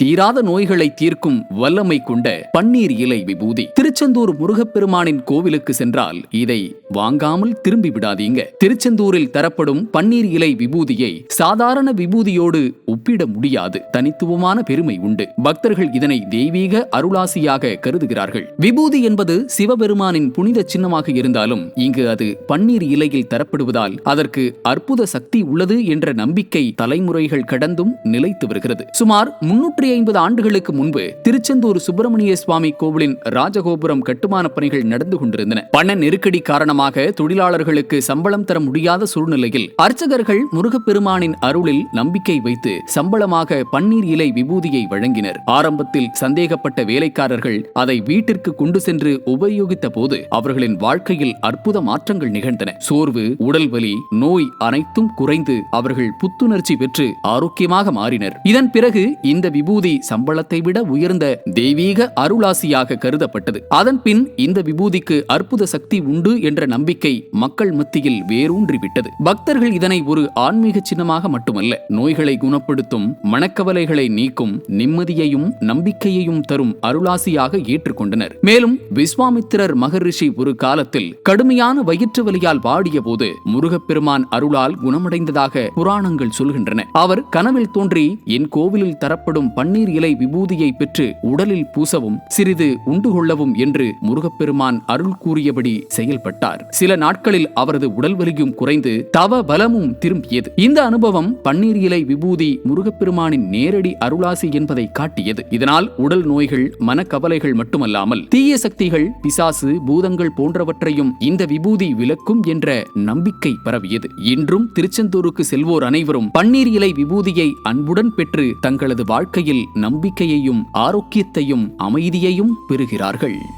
தீராத நோய்களை தீர்க்கும் வல்லமை கொண்ட பன்னீர் இலை விபூதி. திருச்செந்தூர் முருகப்பெருமானின் கோவிலுக்கு சென்றால் இதை வாங்காமல் திரும்பி விடாதீங்க. திருச்செந்தூரில் தரப்படும் பன்னீர் இலை விபூதியை சாதாரண விபூதியோடு ஒப்பிட முடியாது. தனித்துவமான பெருமை உண்டு. பக்தர்கள் இதனை தெய்வீக அருளாசியாக கருதுகிறார்கள். விபூதி என்பது சிவபெருமானின் புனித சின்னமாக இருந்தாலும் இங்கு அது பன்னீர் இலையில் தரப்படுவதால் அதற்கு அற்புத சக்தி உள்ளது என்ற நம்பிக்கை தலைமுறைகள் கடந்தும் நிலைத்து வருகிறது. சுமார் முன்னூற்று ஐம்பது ஆண்டுகளுக்கு முன்பு திருச்செந்தூர் சுப்பிரமணிய சுவாமி கோவிலின் ராஜகோபுரம் கட்டுமான பணிகள் நடந்து கொண்டிருந்தன. பண நெருக்கடி காரணமாக தொழிலாளர்களுக்கு சம்பளம் தர முடியாத சூழ்நிலையில் அர்ச்சகர்கள் முருகப்பெருமானின் அருளில் நம்பிக்கை வைத்து சம்பளமாக பன்னீர் இலை விபூதியை வழங்கினர். ஆரம்பத்தில் சந்தேகப்பட்ட வேலைக்காரர்கள் அதை வீட்டிற்கு கொண்டு சென்று உபயோகித்த போது அவர்களின் வாழ்க்கையில் அற்புத மாற்றங்கள் நிகழ்ந்தன. சோர்வு உடல் வலி நோய் அனைத்தும் குறைந்து அவர்கள் புத்துணர்ச்சி பெற்று ஆரோக்கியமாக மாறினர். இதன் பிறகு இந்த விபூதி விபூதி சம்பளத்தை விட உயர்ந்த தெய்வீக அருளாசியாக கருதப்பட்டது. அதன் பின் இந்த விபூதிக்கு அற்புத சக்தி உண்டு என்ற நம்பிக்கை மக்கள் மத்தியில் வேரூன்றிவிட்டது. பக்தர்கள் இதனை ஒரு ஆன்மீக சின்னமாக மட்டுமல்ல நோய்களை குணப்படுத்தும் மனக்கவலைகளை நீக்கும் நிம்மதியையும் நம்பிக்கையையும் தரும் அருளாசியாக ஏற்றுக்கொண்டனர். மேலும் விஸ்வாமித்திரர் மகரிஷி ஒரு காலத்தில் கடுமையான வயிற்று வலியால் பாடிய போது முருகப்பெருமான் அருளால் குணமடைந்ததாக புராணங்கள் சொல்கின்றன. அவர் கனவில் தோன்றி என் கோவிலில் தரப்படும் பன்னீர் இலை விபூதியை பெற்று உடலில் பூசவும் சிறிது உண்டு கொள்ளவும் என்று முருகப்பெருமான் அருள் கூறியபடி செயல்பட்டார். சில நாட்களில் அவரது உடல் வலியும் குறைந்து தவ பலமும் திரும்பியது. இந்த அனுபவம் பன்னீர் இலை விபூதி முருகப்பெருமானின் நேரடி அருளாசி என்பதை காட்டியது. இதனால் உடல் நோய்கள் மனக்கவலைகள் மட்டுமல்லாமல் தீய சக்திகள் பிசாசு பூதங்கள் போன்றவற்றையும் இந்த விபூதி விலக்கும் என்ற நம்பிக்கை பரவியது. இன்றும் திருச்செந்தூருக்கு செல்வோர் அனைவரும் பன்னீர் இலை விபூதியை அன்புடன் பெற்று தங்களது வாழ்க்கையில் நம்பிக்கையையும் ஆரோக்கியத்தையும் அமைதியையும் பெறுகிறார்கள்.